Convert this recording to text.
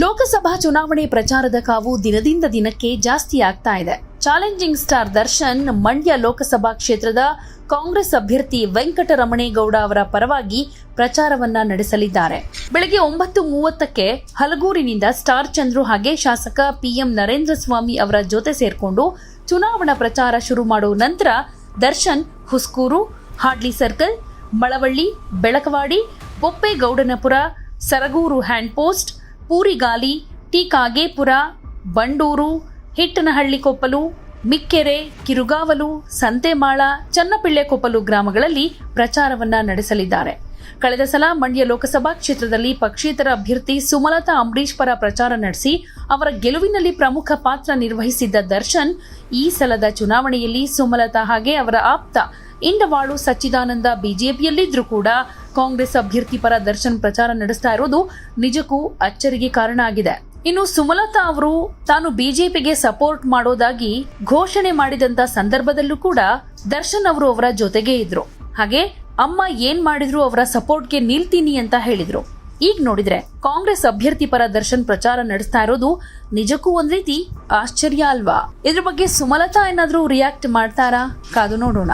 ಲೋಕಸಭಾ ಚುನಾವಣೆ ಪ್ರಚಾರದ ಕಾವು ದಿನದಿಂದ ದಿನಕ್ಕೆ ಜಾಸ್ತಿ ಆಗ್ತಾ ಇದೆ. ಚಾಲೆಂಜಿಂಗ್ ಸ್ಟಾರ್ ದರ್ಶನ್ ಮಂಡ್ಯ ಲೋಕಸಭಾ ಕ್ಷೇತ್ರದ ಕಾಂಗ್ರೆಸ್ ಅಭ್ಯರ್ಥಿ ವೆಂಕಟರಮಣೇಗೌಡ ಅವರ ಪರವಾಗಿ ಪ್ರಚಾರವನ್ನ ನಡೆಸಲಿದ್ದಾರೆ. ಬೆಳಗ್ಗೆ ಒಂಬತ್ತು ಮೂವತ್ತಕ್ಕೆ ಹಲಗೂರಿನಿಂದ ಸ್ಟಾರ್ ಚಂದ್ರು ಹಾಗೆ ಶಾಸಕ ಪಿಎಂ ನರೇಂದ್ರ ಸ್ವಾಮಿ ಅವರ ಜೊತೆ ಸೇರ್ಕೊಂಡು ಚುನಾವಣಾ ಪ್ರಚಾರ ಶುರು ಮಾಡುವ ನಂತರ Darshan Huskur, Hadli circle, Malavalli, Belakavadi, Boppegowdanapura, Saragur hand post Poorigali T Kagepura, Bandur, Hittanahalli Koppalu, Mikkere, Kirugavalu, Santhemala, Channapille Koppalu ಗ್ರಾಮಗಳಲ್ಲಿ ಪ್ರಚಾರವನ್ನ ನಡೆಸಲಿದ್ದಾರೆ. ಕಳೆದ ಸಲ ಮಂಡ್ಯ ಲೋಕಸಭಾ ಕ್ಷೇತ್ರದಲ್ಲಿ ಪಕ್ಷೇತರ ಅಭ್ಯರ್ಥಿ ಸುಮಲತಾ ಅಂಬರೀಶ್ ಪರ ಪ್ರಚಾರ ನಡೆಸಿ ಅವರ ಗೆಲುವಿನಲ್ಲಿ ಪ್ರಮುಖ ಪಾತ್ರ ನಿರ್ವಹಿಸಿದ್ದ ದರ್ಶನ್ ಈ ಸಲದ ಚುನಾವಣೆಯಲ್ಲಿ ಸುಮಲತಾ ಹಾಗೆ ಅವರ ಆಪ್ತ ಇಂಡವಾಳು ಸಚ್ಚಿದಾನಂದ ಬಿಜೆಪಿಯಲ್ಲಿದ್ರೂ ಕೂಡ ಕಾಂಗ್ರೆಸ್ ಅಭ್ಯರ್ಥಿ ಪರ ದರ್ಶನ್ ಪ್ರಚಾರ ನಡೆಸ್ತಾ ಇರೋದು ನಿಜಕ್ಕೂ ಅಚ್ಚರಿಗೆ ಕಾರಣ ಆಗಿದೆ. ಇನ್ನು ಸುಮಲತಾ ಅವರು ತಾನು ಬಿಜೆಪಿಗೆ ಸಪೋರ್ಟ್ ಮಾಡೋದಾಗಿ ಘೋಷಣೆ ಮಾಡಿದಂತ ಸಂದರ್ಭದಲ್ಲೂ ಕೂಡ ದರ್ಶನ್ ಅವರು ಅವರ ಜೊತೆಗೆ ಇದ್ರು. ಹಾಗೆ ಅಮ್ಮ ಏನ್ ಮಾಡಿದ್ರು ಅವರ ಸಪೋರ್ಟ್ಗೆ ನಿಲ್ತೀನಿ ಅಂತ ಹೇಳಿದ್ರು. ಈಗ ನೋಡಿದ್ರೆ ಕಾಂಗ್ರೆಸ್ ಅಭ್ಯರ್ಥಿ ಪರ ದರ್ಶನ್ ಪ್ರಚಾರ ನಡೆಸ್ತಾ ಇರೋದು ನಿಜಕ್ಕೂ ಒಂದ್ ರೀತಿ ಆಶ್ಚರ್ಯ ಅಲ್ವಾ? ಇದ್ರ ಬಗ್ಗೆ ಸುಮಲತಾ ಏನಾದ್ರೂ ರಿಯಾಕ್ಟ್ ಮಾಡ್ತಾರಾ? ಕಾದು ನೋಡೋಣ.